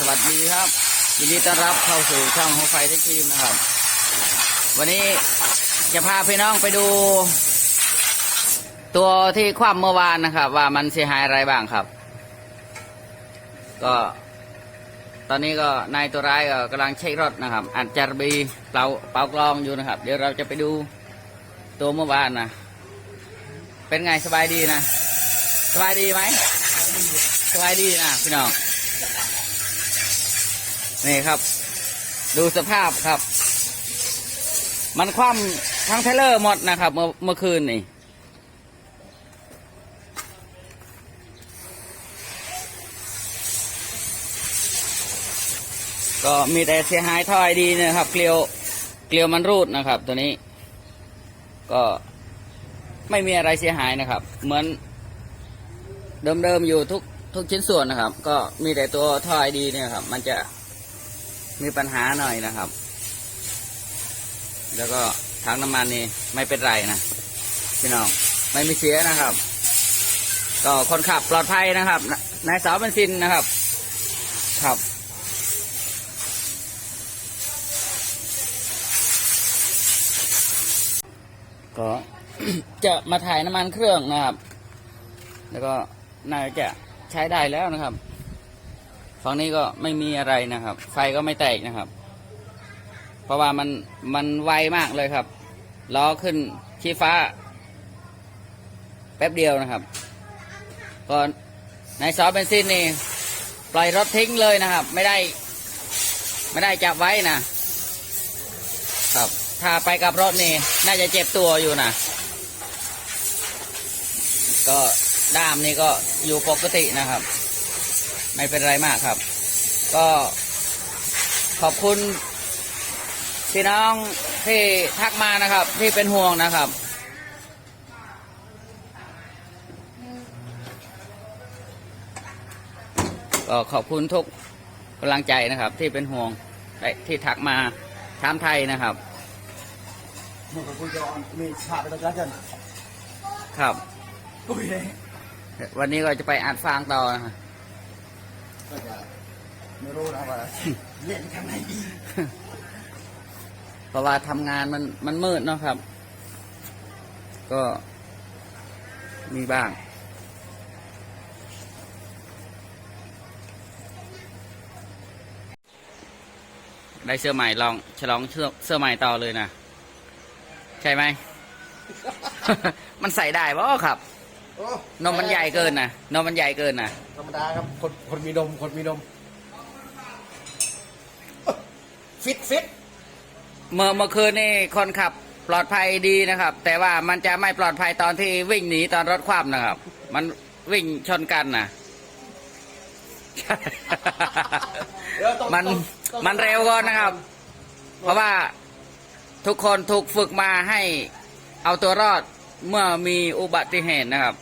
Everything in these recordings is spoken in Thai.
สวัสดีครับยินดีต้อนรับเข้าสู่ช่องหัวไฟเทคทีมนะครับ วันนี้จะพาพี่น้องไปดู ตัวที่คว่ำเมื่อวานนะครับ ว่ามันเสียหายอะไรบ้างครับ ก็ ตอนนี้ก็นายตัวร้ายก็กำลังเช็ครถนะครับอันจารบีเป่าเป่ากลองอยู่นะครับ เดี๋ยวเราจะไปดูตัวเมื่อวานนะเป็นไงสบายดีนะ สบายดีไหมสบายดีนะพี่น้อง นี่ครับ ดูสภาพครับ มันคว่ำทั้งเทเลอร์หมดนะครับ เมื่อเมื่อคืนนี่ก็มีแต่เสียหายทอไอดีนะครับ เกลียวเกลียวมันรูดนะครับ ตัวนี้ ก็ไม่มีอะไรเสียหายนะครับ เหมือน เดิมๆอยู่ทุกทุกชิ้นส่วนนะครับ ก็มีแต่ตัวทอไอดีเนี่ยครับ มันจะ มีปัญหาหน่อยนะครับ แล้วก็ถังน้ำมันนี่ไม่เป็นไรนะพี่น้องไม่มีเสียนะครับ ก็คนขับปลอดภัยนะครับนายสาวเบนซินนะครับ ครับ ก็จะมาถ่ายน้ำมันเครื่องนะครับ แล้วก็น่าจะใช้ได้แล้วนะครับ ฝั่งนี้ก็ไม่มีอะไรนะครับ ไฟก็ไม่แตกนะครับ เพราะว่ามันมันไวมากเลยครับล้อขึ้นชี้ฟ้า แป๊บเดียวนะครับก็ในซอสเบนซินนี่ปล่อยรถทิ้งเลยนะครับ ไม่ได้ ไม่ได้จับไว้นะครับ ถ้าไปกับรถนี่ น่าจะเจ็บตัวอยู่นะก็ด้ามนี่ก็อยู่ปกตินะครับ ไม่เป็นไรมากครับ ก็ขอบคุณพี่น้องที่ทักมานะครับ ที่เป็นห่วงนะครับ ก็ขอบคุณทุกกำลังใจนะครับ ที่เป็นห่วงและที่ทักมาถามไทยนะครับมึงกับกูจะมีฉากไปตรงนั้นกันครับอุ้ยวันนี้ก็จะไปอัดฟางต่อนะครับ ก็จะไม่รู้นะว่าเล่นกันไหนดีเพราะว่าทำงานมันมันมืดเนาะครับ ก็มีบ้างได้เสื้อใหม่ลองฉลองเสื้อเสื้อใหม่ต่อเลยนะ ใช่ไหม มันใส่ได้ปะครับ โอ้นมมันใหญ่เกินนะนมมันใหญ่เกินนะธรรมดาครับคนคนมีนมคนมีนม ฟิตฟิตเมื่อเมื่อคืนนี่คนขับปลอดภัยดีนะครับ แต่ว่ามันจะไม่ปลอดภัยตอนที่วิ่งหนีตอนรถคว่ำนะครับ มันวิ่งชนกันนะเดี๋ยวต้องมันต้องต้องมันเร็วก่อนนะครับ เพราะว่าทุกคนถูกฝึกมาให้เอาตัวรอด เมื่อมีอุบัติเหตุนะครับ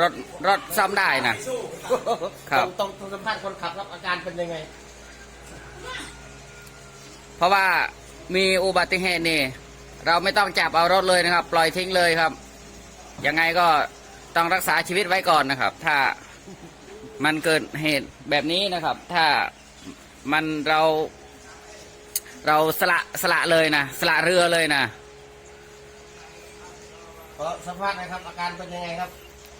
รถรถซ่อมได้นะสู้ครับต้องต้องต้องสัมภาษณ์คนขับครับอาการเป็นยังไง เพราะว่ามีอุบัติเหตุนี่ เราไม่ต้องจับเอารถเลยนะครับ ปล่อยทิ้งเลยครับ ยังไงก็ต้องรักษาชีวิตไว้ก่อนนะครับ ถ้ามันเกิดเหตุแบบนี้นะครับ ถ้ามันเรา เราสละสละเลยนะ สละเรือเลยนะ ขอสัมภาษณ์หนะครับ อาการเป็นยังไงครับ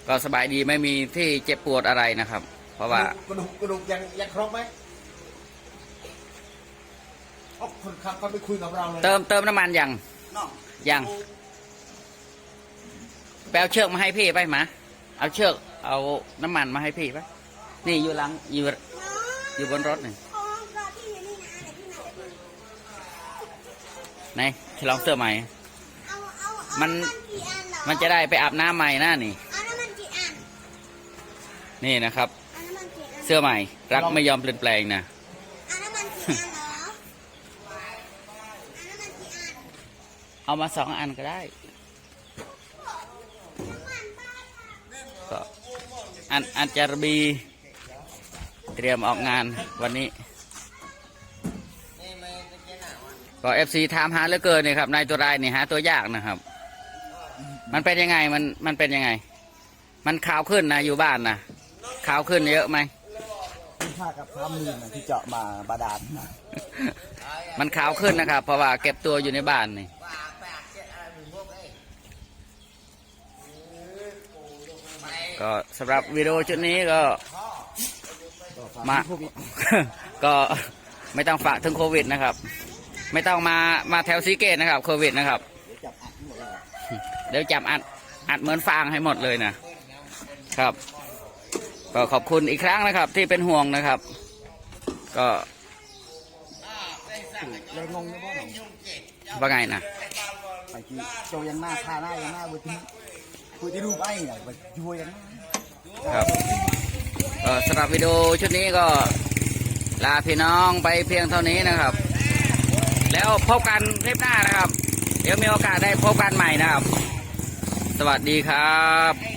ก็สบายดีไม่มีที่เจ็บปวดอะไรนะครับ เพราะว่า กระดูกกระดูกยังยังครบไหมโอ้คนขับก็ไม่คุยกับเราเลยเติมเติมน้ำมันยังน้องยังแปลเชือกมาให้พี่ไปหมาเอาเชือกเอาน้ำมันมาให้พี่ไปนี่อยู่หลังอยู่อยู่บนรถนี่อ๋อรอพี่อยู่นี่นะเดี๋ยวพี่มาเดี๋ยวพี่ไหนฉลองเสื้อใหม่เอาเอาเอามันน้ำ มันกี่อันเหรอมันจะได้ไปอาบน้ำใหม่นะนี่ เอาน้ำมันกี่อันนี่นะครับ เอาน้ำมันกี่อันเสื้อใหม่ รักไม่ยอมเปลี่ยนแปลงนะ เอาน้ำมันกี่อันเหรอเอาน้ำมันกี่อันเอามาสองอันก็ได้น้ำมันบ้าค่ะก็อันอันจารบี เตรียมออกงานวันนี้ ก็เอฟซีถามหาเหลือเกินเนี่ยครับนายตัวรายนี่หาตัวยากนะครับ มันเป็นยังไงมันมันเป็นยังไง มันขาวขึ้นนะอยู่บ้านนะขาวขึ้นเยอะไหมค่ากับข้ามมือนะที่เจาะมาบาดาลนะมันขาวขึ้นนะครับ เพราะว่าเก็บตัวอยู่ในบ้านนี่ก็สำหรับวิดีโอชุดนี้ก็ก็ฝากมาโควิดก็ไม่ต้องฝากถึงโควิดนะครับ ไม่ต้องมามาแถวซีเกตนะครับโควิดนะครับ จับอัดหมดเลย เดี๋ยวจับอัดอัดเหมือนฟางให้หมดเลยนะครับ ก็ขอบคุณอีกครั้งนะครับ ที่เป็นห่วงนะครับ ก็เลยงงนะว่าหนองว่าไงนะไปที่โจยังหน้าคาหน้ายังหน้าบุตรคุยที่รูปไอ้เนี่ยไปช่วยยังหน้าครับก็สำหรับวิดีโอชุดนี้ก็ลาพี่น้องไปเพียงเท่านี้นะครับ แล้วพบกันคลิปหน้านะครับ เดี๋ยวมีโอกาสได้พบกันใหม่นะครับ สวัสดีครับ